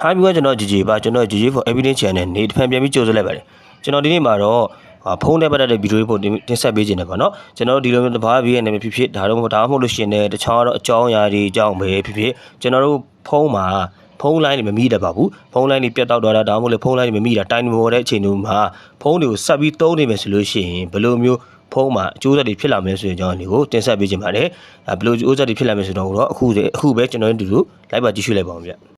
ဟာပြီးတော့ကျွန်တော် GG ပါကျွန်တော် GG for evidence channel နေတစ်ဖန်ပြန်ပြီးကြိုဆိုလိုက်ပါတယ်ကျွန်တော်ဒီနေ့မှာတော့အာဖုန်းနဲ့ပတ်သက်တဲ့ဗီဒီယိုလေးပို့တင်တင်ဆက်ပေးခြင်းတယ်ပေါ့နော်ကျွန်တော်တို့ဒီလိုမျိုးတဘာဗီရဲ့နာမည်ဖြစ်ဖြစ်ဒါတော့မဟုတ်ဒါမှမဟုတ်လို့ရှိရင်လည်းတခြားတော့အကြောင်းအရာတွေအကြောင်းပဲဖြစ်ဖြစ်ကျွန်တော်တို့ဖုန်းမှာဖုန်းလိုင်းတွေမမိတတ်ပါဘူးဖုန်းလိုင်းတွေပြတ်တောက်သွားတာဒါမှမဟုတ်လေဖုန်းလိုင်းတွေမမိတာတိုင်းမပေါ်တဲ့အချိန်တုန်းမှာဖုန်းတွေကိုဆက်ပြီးသုံးနေမယ်ဆိုလို့ရှိရင်ဘယ်လိုမျိုးဖုန်းမှာအကျိုးဆက်တွေဖြစ်လာမယ်ဆိုတဲ့အကြောင်းတွေကိုတင်ဆက်ပေးခြင်းပါတယ်အဲဘယ်လိုအကျိုးဆက်တွေဖြစ်လာမယ်ဆိုတော့အခုအခုပဲကျွန်တော်တို့ဒီလိုလိုက်ပါကြည့်ရှုလိုက်ပါအောင်ဗျ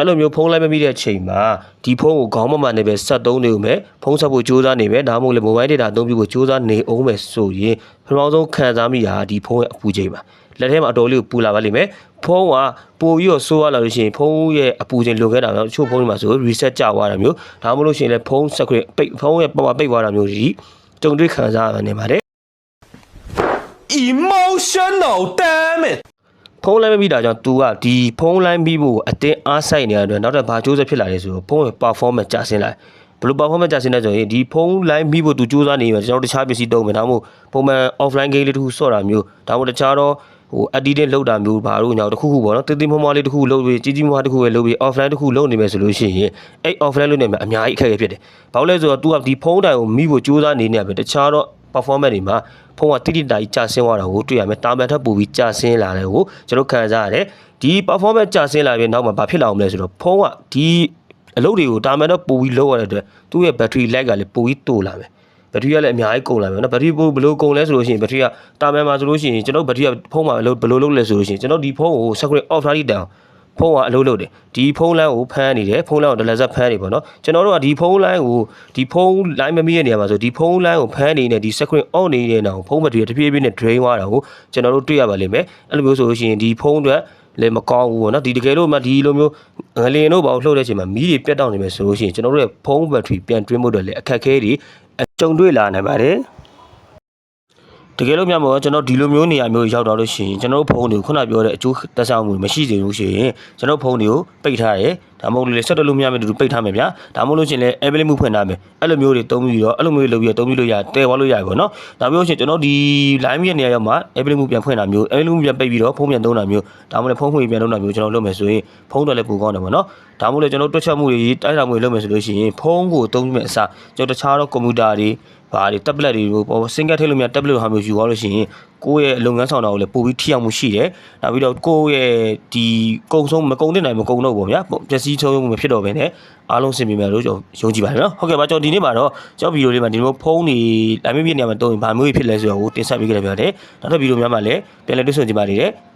အဲ့လိုမျိုးဖုန်းလိုက်မမိတဲ့အချိန်မှာဒီဖုန်းကိုခေါင်းမမှန်နေပဲဆက်သုံးနေဦးမယ်ဖုန်းဆက်ဖို့ကြိုးစားနေမယ်ဒါမှမဟုတ်လေ mobile data အသုံးပြုဖို့ကြိုးစားနေအောင်မယ်ဆိုရင်ပထမဆုံးခံစားမိတာဒီဖုန်းရဲ့အပူချိန်ပါလက်ထဲမှာအတော်လေးကိုပူလာပါလိမ့်မယ်ဖုန်းကပိုပြီးတော့ဆိုးရလာလို့ရှိရင်ဖုန်းရဲ့အပူချိန်လွန်ခဲ့တာမျိုးတချို့ဖုန်းတွေမှာဆို reset ကျသွားတာမျိုးဒါမှမဟုတ်လို့ရှိရင်လည်းဖုန်းဆက်ခွင့်ပိတ်ဖုန်းရဲ့ပေါ်မှာပိတ်သွားတာမျိုးကြီးကြုံတွေ့ခံစားရနေပါတယ် emotional damn it ဖုံးလိုင်းမပြီးတာကြောင့်သူကဒီဖုံးလိုင်းပြီးဖို့အတင်းအားဆိုင်နေရတဲ့နောက်တော့ဘာကြိုးစားဖြစ်လာလဲဆိုတော့ဖုံးရဲ့ performance ကျဆင်းလာတယ်ဘလို့ performance ကျဆင်းနေဆိုရင်ဒီဖုန်း line မိဖို့သူစူးစမ်းနေမှာကျွန်တော်တခြားပစ္စည်းတုံးမယ်ဒါမှမဟုတ်ပုံမှန် offline game လေးတစ်ခုဆော့တာမျိုးဒါမှမဟုတ်တခြားတော့ဟို editing လုပ်တာမျိုးဘာလို့ညာတစ်ခုခုပေါ့နော်တင်းတင်းမွားမွားလေးတစ်ခုလုပ်ပြီးကြီးကြီးမွားတစ်ခုပဲလုပ်ပြီး offline တစ်ခုလုပ်နေမယ်ဆိုလို့ရှိရင်အဲ့ offline လုပ်နေမှာအများကြီးအခက်အခဲဖြစ်တယ်ဘာလို့လဲဆိုတော့ तू ကဒီဖုန်းတိုင်ကိုမိဖို့စူးစမ်းနေနေရပဲတခြားတော့ performance တွေမှာဖုန်းကတိတိတာကြီးကြာဆင်းသွားတာကိုတွေ့ရမယ်တာမန်ထပ်ပူပြီးကြာဆင်းလာတယ်ကိုကျွန်တော်ခံစားရတယ်ဒီ performance ကြာဆင်းလာပြီးနောက်မှာဘာဖြစ်လာအောင်လဲဆိုတော့ဖုန်းကဒီအလုပ်တွေကိုတာမန်တော့ပူပြီးလုပ်ရတဲ့အတွက်သူ့ရဲ့ battery life ကလည်းပူပြီးတိုးလာမယ်ဘက်ထရီကလည်းအများကြီးကုန်လာမယ်နော်ဘက်ထရီဘယ်လိုကုန်လဲဆိုလို့ရှိရင်ဘက်ထရီကတာမန်မှာဆိုလို့ရှိရင်ကျွန်တော်ဘက်ထရီကဖုန်းမှာဘယ်လိုဘယ်လိုလုပ်လဲဆိုလို့ရှိရင်ကျွန်တော်ဒီဖုန်းကို secret off ထားလိုက်တောင် ဖုန်းကအလုပ်လုပ်တယ်ဒီဖုန်းလိုင်းကိုဖမ်းနေတယ်ဖုန်းလိုင်းကိုဒလဇက်ဖမ်းနေပေါ့နော်ကျွန်တော်တို့ကဒီဖုန်းလိုင်းကိုဒီဖုန်းလိုင်းမမိတဲ့နေရာမှာဆိုဒီဖုန်းလိုင်းကိုဖမ်းနေတဲ့ဒီ screen on နေတဲ့နောက်ဖုန်းဘက်ထရီတဖြည်းဖြည်းနဲ့ drain သွားတာကိုကျွန်တော်တို့တွေ့ရပါလိမ့်မယ်အဲ့လိုမျိုးဆိုလို့ရှိရင်ဒီဖုန်းအတွက်လည်းမကောင်းဘူးပေါ့နော်ဒီတကယ်လို့မှဒီလိုမျိုးငလင်တို့ဘာလို့လှုပ်တဲ့အချိန်မှာမီးတွေပြတ်တောက်နေမယ်ဆိုလို့ရှိရင်ကျွန်တော်တို့ရဲ့ဖုန်းဘက်ထရီပြန်တွင်းဖို့အတွက်လည်းအခက်အခဲတွေအကြုံတွေ့လာနိုင်ပါတယ် တကယ်လို့များမို့ကျွန်တော်ဒီလိုမျိုးနေရာမျိုးရောက်တော့လို့ရှိရင်ကျွန်တော်တို့ဖုန်းတွေကိုခုနပြောတဲ့အကျိုးသက်ဆောင်မှုမရှိစေလို့ရှိရင်ကျွန်တော်ဖုန်းတွေကိုပိတ်ထားတယ်ဒါမှမဟုတ်လေဆက်တက်လို့မရမယ့်တူတူပိတ်ထားမယ်ဗျာဒါမှမဟုတ်လို့ရှိရင်လည်း airplane မှုဖွင့်ထားမယ်အဲ့လိုမျိုးတွေတုံးပြီးတော့အဲ့လိုမျိုးတွေလုပ်ပြီးတော့တုံးပြီးလို့ရတဲသွားလို့ရပြီပေါ့နော်ဒါမျိုးရှင်ကျွန်တော်ဒီ line ရဲ့နေရာရောက်မှာ airplane မှုပြန်ဖွင့်တာမျိုး airplane မှုပြန်ပိတ်ပြီးတော့ဖုန်းပြန်သုံးတာမျိုးဒါမှမဟုတ်ဖုန်းဖွင့်ပြန်သုံးတာမျိုးကျွန်တော်လုပ်မယ်ဆိုရင်ဖုန်းတော့လည်းပိုကောင်းတယ်ပေါ့နော်ဒါမှမဟုတ်လေကျွန်တော်တွက်ချက်မှုတွေတိုက်တာမှုတွေလုပ်မယ်ဆိုလို့ရှိရင်ဖုန်းကိုသုံးပြီးမဲ့အစားကျွန်တော်တခြားတော့ကွန်ပျူတာတွေ ဘာတွေ tablet တွေကိုပေါ် single ထိလို့မြ tablet ဟာမျိုးယူသွားလို့ရှိရင်ကိုယ့်ရဲ့လုပ်ငန်းဆောင်တာကိုလည်းပို့ပြီးထိရောက်မှုရှိတယ်။နောက်ပြီးတော့ကိုယ့်ရဲ့ဒီကုံဆုံးမကုံတဲ့နိုင်မကုံတော့ဘူးဗျာ။ပျက်စီးဆုံးမှုမဖြစ်တော့ဘဲနဲ့အားလုံးစင်ပြေမယ်လို့ကျွန်တော်ယုံကြည်ပါတယ်နော်။ဟုတ်ကဲ့ပါကျွန်တော်ဒီနေ့မှာတော့ကျွန်တော်ဗီဒီယိုလေးမှာဒီလိုဖုန်းတွေလိုင်းမပြည့်နေရာမှာတုံးရင်ဘာမျိုးဖြစ်လဲဆိုတော့ကိုတင်ဆက်ပေးကြရပါတယ်။နောက်ထပ်ဗီဒီယိုများမှာလည်းပြန်လည်တွေ့ဆုံကြပါနေတယ်။